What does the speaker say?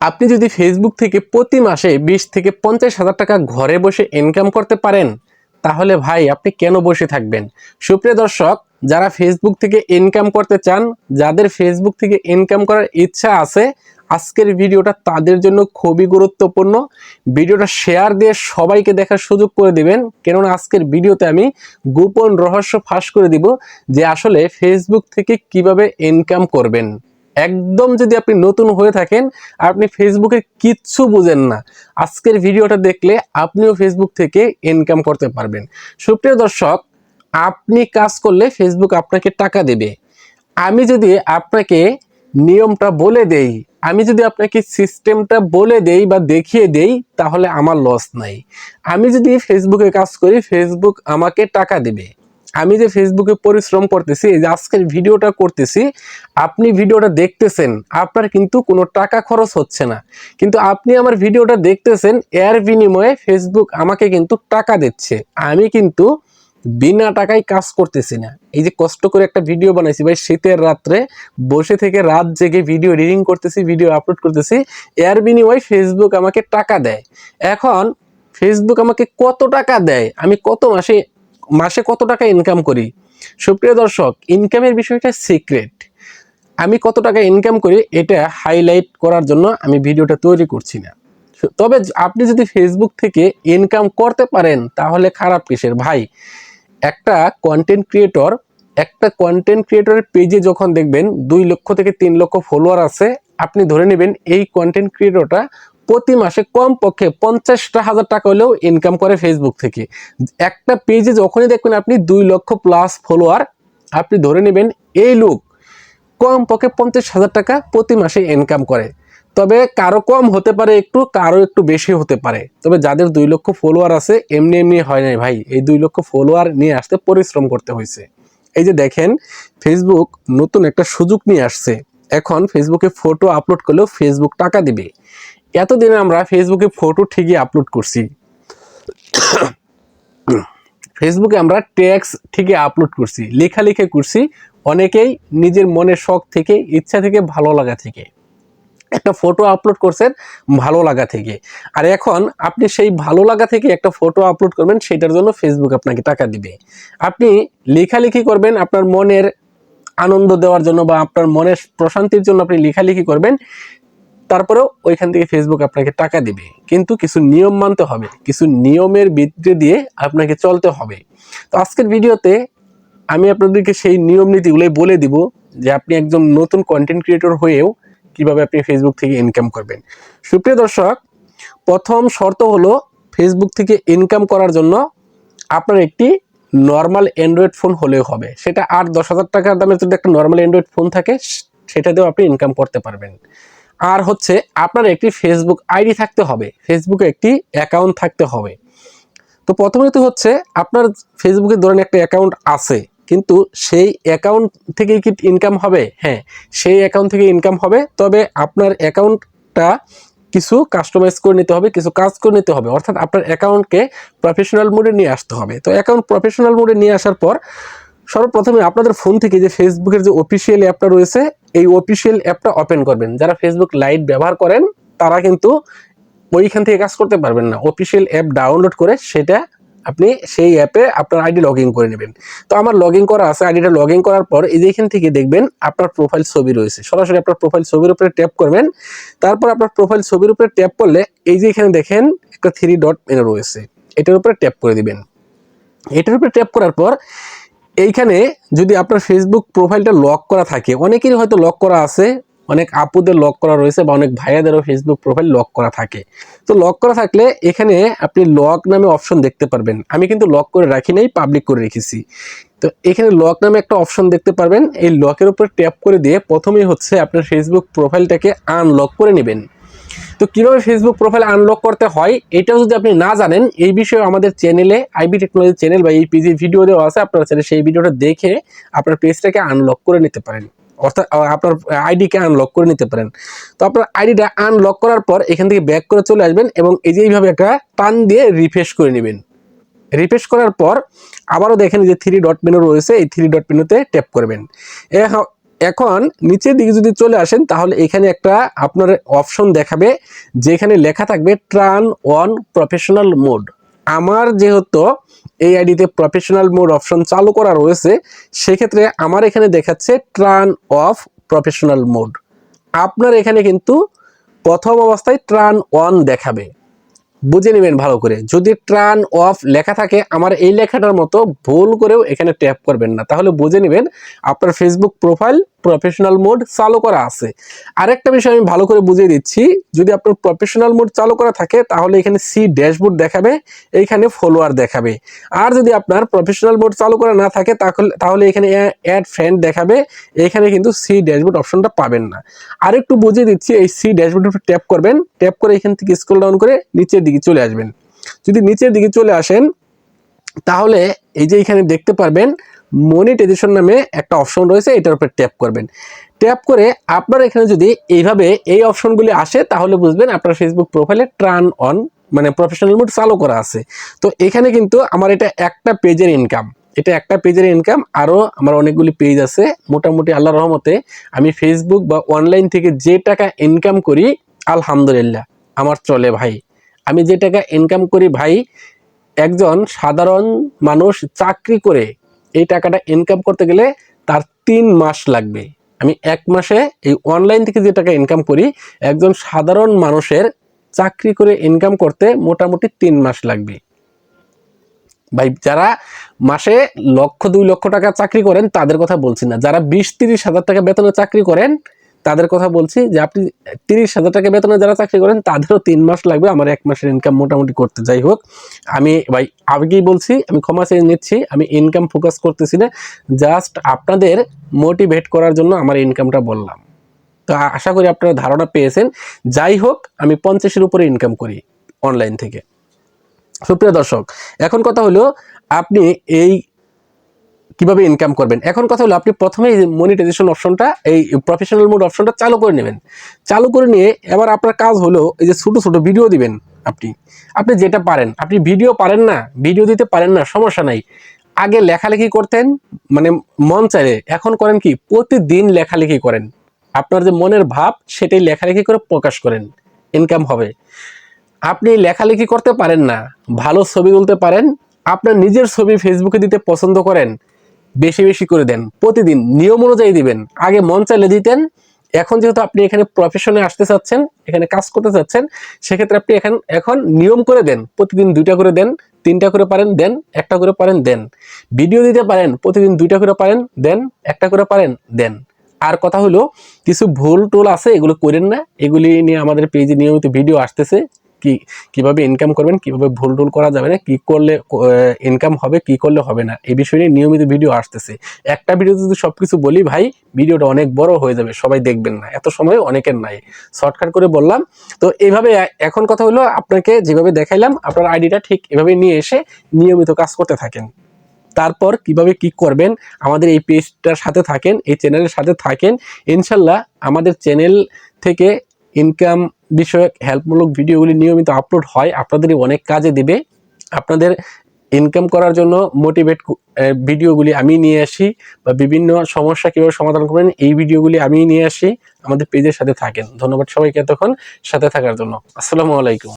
আপনি যদি ফেসবুক থেকে প্রতি মাসে বিশ থেকে পঞ্চাশ হাজার টাকা ঘরে বসে ইনকাম করতে পারেন, তাহলে ভাই আপনি কেন বসে থাকবেন? সুপ্রিয় দর্শক, যারা ফেসবুক থেকে ইনকাম করতে চান, যাদের ফেসবুক থেকে ইনকাম করার ইচ্ছা আছে, আজকের ভিডিওটা তাদের জন্য খুবই গুরুত্বপূর্ণ। ভিডিওটা শেয়ার দিয়ে সবাইকে দেখার সুযোগ করে দিবেন, কেননা আজকের ভিডিওতে আমি গোপন রহস্য ফাঁস করে দিব যে আসলে ফেসবুক থেকে কীভাবে ইনকাম করবেন। একদম যদি আপনি নতুন হয়ে থাকেন, আপনি ফেসবুকে কিচ্ছু বুঝেন না। আজকের ভিডিওটা দেখলে আপনিও ফেসবুক থেকে ইনকাম করতে পারবেন। সুপ্রিয় দর্শক, আপনি কাজ করলে ফেসবুক আপনাকে টাকা দেবে। আমি যদি আপনাকে নিয়মটা বলে দেই, আমি যদি আপনাকে সিস্টেমটা বলে দেই বা দেখিয়ে দেই, তাহলে আমার লস নাই। আমি যদি ফেসবুকে কাজ করি ফেসবুক আমাকে টাকা দেবে। আমি যে ফেসবুকে পরিশ্রম করতেছি, এই যে আজকের ভিডিওটা করতেছি, আপনি ভিডিওটা দেখতেছেন, আপনার কিন্তু কোনো টাকা খরচ হচ্ছে না। কিন্তু আপনি আমার ভিডিওটা দেখতেছেন, এর বিনিময়ে ফেসবুক আমাকে কিন্তু টাকা দিচ্ছে। আমি কিন্তু বিনা টাকায় কাজ করতেছি না। এই যে কষ্ট করে একটা ভিডিও বানাইছি ভাই, শীতের রাত্রে বসে থেকে রাত জেগে ভিডিও এডিটিং করতেছি ভিডিও আপলোড করতেছি, এর বিনিময়ে ফেসবুক আমাকে টাকা দেয়। এখন ফেসবুক আমাকে কত টাকা দেয়? আমি কত মাসে মাসে কত টাকা ইনকাম করি? সুপ্রিয় দর্শক ইনকামের বিষয়টা সিক্রেট আমি কত টাকা ইনকাম করি এটা হাইলাইট করার জন্য আমি ভিডিওটা তৈরি করছি না। তবে আপনি যদি ফেসবুক থেকে ইনকাম করতে পারেন, তাহলে খারাপ কিসের? ভাই, একটা কন্টেন্ট ক্রিয়েটর একটা কন্টেন্ট ক্রিয়েটরের পেজে যখন দেখবেন দুই লক্ষ থেকে তিন লক্ষ ফলোয়ার আছে, আপনি ধরে নেবেন এই কন্টেন্ট ক্রিয়েটরটা প্রতি মাসে কম পক্ষে পঞ্চাশটা হাজার টাকা হলেও ইনকাম করে ফেসবুক থেকে। একটা পেজে যখনই দেখবেন আপনি দুই লক্ষ প্লাস ফলোয়ার আপনি ধরে নেবেন এই লোক কম পক্ষে পঞ্চাশ হাজার টাকা প্রতি মাসে ইনকাম করে। তবে কারও কম হতে পারে একটু, কারও একটু বেশি হতে পারে। তবে যাদের দুই লক্ষ ফলোয়ার আছে, এমনি এমনি হয় নাই ভাই। এই দুই লক্ষ ফলোয়ার নিয়ে আসতে পরিশ্রম করতে হয়েছে। এই যে দেখেন ফেসবুক নতুন একটা সুযোগ নিয়ে আসছে। এখন ফেসবুকে ফটো আপলোড করলেও ফেসবুক টাকা দিবে। এতদিনে আমরা ফেসবুকে ফটো ঠিকই আপলোড করছি। ফেসবুকে আমরা ট্যাক্স ঠিকই আপলোড করছি, লেখালেখি করছি, অনেকেই নিজের মনের শখ থেকে, ইচ্ছা থেকে, ভালো লাগা থেকে। একটা ফটো আপলোড করছেন, ভালো লাগা থেকে। আর এখন আপনি সেই ভালো লাগা থেকে একটা ফটো আপলোড করবেন, সেটার জন্য ফেসবুক আপনাকে টাকা দিবে। আপনি লেখালেখি করবেন, আপনার মনের আনন্দ দেওয়ার জন্য বা আপনার মনের প্রশান্তির জন্য আপনি লেখালেখি করবেন তারপরেও ওইখান থেকে ফেসবুক আপনাকে টাকা দিবে। কিন্তু কিছু নিয়ম মানতে হবে, কিছু নিয়মের ভিত্তি দিয়ে আপনাকে চলতে হবে। তো আজকের ভিডিওতে আমি আপনাদেরকে সেই নিয়ম নীতিগুলোই বলে দিব যে আপনি একজন নতুন কন্টেন্ট ক্রিয়েটর হয়েও কীভাবে আপনি ফেসবুক থেকে ইনকাম করবেন। সুপ্রিয় দর্শক, প্রথম শর্ত হলো ফেসবুক থেকে ইনকাম করার জন্য আপনার একটি নর্মাল অ্যান্ড্রয়েড ফোন হলেও হবে। সেটা আট দশ হাজার টাকার দামের যদি একটা নর্মাল অ্যান্ড্রয়েড ফোন থাকে সেটা দিয়েও আপনি ইনকাম করতে পারবেন। আর হচ্ছে আপনার একটি ফেসবুক আইডি থাকতে হবে। ফেসবুকে একটি অ্যাকাউন্ট থাকতে হবে। তো প্রথমে তো হচ্ছে আপনার ফেসবুকে ধরেন একটা অ্যাকাউন্ট আছে, কিন্তু সেই অ্যাকাউন্ট থেকে কি ইনকাম হবে? হ্যাঁ সেই অ্যাকাউন্ট থেকে ইনকাম হবে। তবে আপনার অ্যাকাউন্টটা কিছু কাস্টমাইজ করে নিতে হবে, কিছু কাজ করে নিতে হবে। অর্থাৎ আপনার অ্যাকাউন্টকে প্রফেশনাল মোডে নিয়ে আসতে হবে। তো অ্যাকাউন্ট প্রফেশনাল মোডে নিয়ে আসার পর সর্বপ্রথমে আপনাদের ফোন থেকে যে ফেসবুকের যে অফিসিয়াল অ্যাপটা রয়েছে, এই অফিসিয়াল অ্যাপটা ওপেন করবেন। যারা ফেসবুক লাইট ব্যবহার করেন, তারা কিন্তু ওইখান থেকে কাজ করতে পারবেন না। অফিসিয়াল অ্যাপ ডাউনলোড করে সেটা আপনি সেই অ্যাপে আপনার আইডি লগ করে নেবেন। তো আমার লগ ইন করা আছে আইডিটা লগ ইন করার পর এই যে এখান থেকে দেখবেন আপনার প্রোফাইল ছবি রয়েছে। সরাসরি আপনার প্রোফাইল ছবির উপরে ট্যাপ করবেন। তারপর আপনার প্রোফাইল ছবির উপরে ট্যাপ করলে এই যে এখানে দেখেন একটা থ্রি ডট মেনু রয়েছে। এটার উপরে ট্যাপ করে দিবেন। এটার উপরে ট্যাপ করার পর এইখানে যদি আপনার ফেসবুক প্রোফাইলটা লক করা থাকে, অনেকেরই হয়তো লক করা আছে, অনেক আপুদের লক করা রয়েছে বা অনেক ভাইয়াদেরও ফেসবুক প্রোফাইল লক করা থাকে। তো লক করা থাকলে এখানে আপনি লক নামে অপশন দেখতে পারবেন। আমি কিন্তু লক করে রাখি নাই পাবলিক করে রেখেছি। তো এখানে লক নামে একটা অপশন দেখতে পারবেন। এই লকের উপর ট্যাপ করে দিয়ে প্রথমেই হচ্ছে আপনার ফেসবুক প্রোফাইলটাকে আনলক করে নেবেন। তো কীভাবে ফেসবুক প্রোফাইল আনলক করতে হয় এটাও যদি আপনি না জানেন, এই বিষয়ে আমাদের চ্যানেলে আইবি টেকনোলজি চ্যানেল বা এই পিজি ভিডিও দেওয়া আছে, আপনারা চ্যানেল সেই ভিডিওটা দেখে আপনার পেজটাকে আনলক করে নিতে পারেন। অর্থাৎ আপনার আইডিকে আনলক করে নিতে পারেন। তো আপনার আইডিটা আনলক করার পর এখান থেকে ব্যাক করে চলে আসবেন এবং এই যে এইভাবে একটা টান দিয়ে রিফ্রেশ করে নেবেন। রিফ্রেশ করার পর আবারও দেখেন যে থ্রি ডট মেনু রয়েছে, এই থ্রি ডট মেনুতে ট্যাপ করবেন। এখন নিচের দিকে যদি চলে আসেন, তাহলে এখানে একটা আপনার অপশন দেখাবে, যেখানে লেখা থাকবে ট্রান অন প্রফেশনাল মোড আমার যেহেতু এই আইডিতে প্রফেশনাল মোড অপশন চালু করা রয়েছে, সেক্ষেত্রে আমার এখানে দেখাচ্ছে ট্রান অফ প্রফেশনাল মোড আপনার এখানে কিন্তু প্রথম অবস্থায় ট্রান অন দেখাবে। বুঝে নেবেন ভালো করে। যদি ট্রান অফ লেখা থাকে, আমার এই লেখাটার মতো ভুল করেও এখানে ট্যাপ করবেন না। তাহলে বুঝে নেবেন আপনার ফেসবুক প্রোফাইল প্রফেশনাল মোড চালু করা আছে। আরেকটা বিষয় আমি ভালো করে বুঝিয়ে দিচ্ছি, যদি আপনার প্রফেশনাল মোড চালু করা থাকে, তাহলে এখানে সি ড্যাশবোর্ড দেখাবে, এইখানে ফলোয়ার দেখাবে। আর যদি আপনার প্রফেশনাল মোড চালু করা না থাকে, তাহলে এখানে অ্যাড ফ্রেন্ড দেখাবে, এখানে কিন্তু সি ড্যাশবোর্ড অপশনটা পাবেন না। আর একটু বুঝিয়ে দিচ্ছি, এই সি ড্যাশবোর্ড ট্যাপ করবেন ট্যাপ করে এখান থেকে স্ক্রল ডাউন করে নিচের দিকে চলে আসবেন। যদি নিচের দিকে চলে আসেন, তাহলে এই যে এখানে দেখতে পারবেন মনিটাইজেশন নামে একটা অপশন রয়েছে, এটার উপর ট্যাপ করবেন। ট্যাপ করে আপনার এখানে যদি এইভাবে এই অপশনগুলি আসে, তাহলে বুঝবেন আপনার ফেসবুক প্রোফাইলে ট্রান অন মানে প্রফেশনাল মোড চালু করা আছে। তো এখানে কিন্তু আমার এটা একটা পেজের ইনকাম এটা একটা পেজের ইনকাম আরও আমার অনেকগুলি পেজ আছে। মোটামুটি আল্লাহ রহমতে আমি ফেসবুক বা অনলাইন থেকে যে টাকা ইনকাম করি, আলহামদুলিল্লাহ, আমার চলে ভাই। আমি যে টাকা ইনকাম করি ভাই, একজন সাধারণ মানুষ চাকরি করে এই টাকাটা ইনকাম করতে গেলে তার তিন মাস লাগবে। আমি এক মাসে এই অনলাইন থেকে যে টাকা ইনকাম করি, একজন সাধারণ মানুষের চাকরি করে ইনকাম করতে মোটামুটি তিন মাস লাগবে। ভাই, যারা মাসে লক্ষ দুই লক্ষ টাকা চাকরি করেন, তাদের কথা বলছি না। যারা বিশ তিরিশ হাজার টাকা বেতনে চাকরি করেন তাদের কথা বলছি যে আপনি তিরিশ হাজার টাকা বেতনে যারা চাকরি করেন, তাদেরও তিন মাস লাগবে আমার এক মাসের ইনকাম মোটামুটি করতে। যাই হোক, আমি ভাই আগেই বলছি, আমি ক্ষমা চেয়ে নিচ্ছি, আমি ইনকাম ফোকাস করতেছি না জাস্ট আপনাদের মোটিভেট করার জন্য আমার ইনকামটা বললাম। তো আশা করি আপনারা ধারণা পেয়েছেন। যাই হোক, আমি পঞ্চাশের উপরে ইনকাম করি অনলাইন থেকে। সুপ্রিয় দর্শক, এখন কথা হলো, আপনি এই কীভাবে ইনকাম করবেন? এখন কথা হলো আপনি প্রথমে মনিটাইজেশন অপশনটা এই প্রফেশনাল মোড অপশনটা চালু করে নেবেন। চালু করে নিয়ে এবার আপনার কাজ হলো এই যে ছোটো ছোটো ভিডিও দিবেন আপনি। আপনি যেটা পারেন, আপনি ভিডিও পারেন না ভিডিও দিতে পারেন না, সমস্যা নাই। আগে লেখালেখি করতেন মানে মন চাইলে। এখন করেন কি, প্রতিদিন লেখালেখি করেন। আপনার যে মনের ভাব, সেটাই লেখালেখি করে প্রকাশ করেন। ইনকাম হবে। আপনি লেখালেখি করতে পারেন না, ভালো ছবি তুলতে পারেন, আপনার নিজের ছবি ফেসবুকে দিতে পছন্দ করেন বেশি বেশি করে দেন। প্রতিদিন নিয়ম অনুযায়ী দিবেন। আগে মন চাইলে দিতেন। এখন যেহেতু আপনি এখানে প্রফেশনে আসতে চাচ্ছেন, এখানে কাজ করতে চাচ্ছেন, সেক্ষেত্রে আপনি এখন এখন নিয়ম করে দেন। প্রতিদিন দুইটা করে দেন, তিনটা করে পারেন, দেন একটা করে পারেন, দেন। ভিডিও দিতে পারেন, প্রতিদিন দুইটা করে পারেন, দেন একটা করে পারেন, দেন। আর কথা হলো, কিছু ভুল টুল আছে, এগুলো করেন না। এগুলি নিয়ে আমাদের পেজে নিয়মিত ভিডিও আসতেছে। কি, কীভাবে ইনকাম করবেন, কীভাবে ভুল টুল করা যাবে না, কি করলে ইনকাম হবে, কি করলে হবে না, এই বিষয় নিয়ে নিয়মিত ভিডিও আসতেছে। একটা ভিডিওতে যদি সব কিছু বলি, ভাই ভিডিওটা অনেক বড় হয়ে যাবে, সবাই দেখবেন না, এত সময় অনেকের নাই। শর্টকাট করে বললাম, তো এইভাবে এখন কথা হলো, আপনাকে যেভাবে দেখাইলাম, আপনার আইডিটা ঠিক এভাবে নিয়ে এসে নিয়মিত কাজ করতে থাকেন। তারপর কীভাবে কি করবেন, আমাদের এই পেজটার সাথে থাকেন, এই চ্যানেলের সাথে থাকেন, ইনশাল্লাহ আমাদের চ্যানেল থেকে ইনকাম বিষয়ক হেল্পমূলক ভিডিওগুলি নিয়মিত আপলোড হয়, আপনাদেরই অনেক কাজে দেবে। আপনাদের ইনকাম করার জন্য মোটিভেট ভিডিওগুলি আমি নিয়ে আসি বা বিভিন্ন সমস্যা কীভাবে সমাধান করবেন, এই ভিডিওগুলি আমি নিয়ে আসি। আমাদের পেজের সাথে থাকেন। ধন্যবাদ সবাইকে এতক্ষণ সাথে থাকার জন্য। আসসালামু আলাইকুম।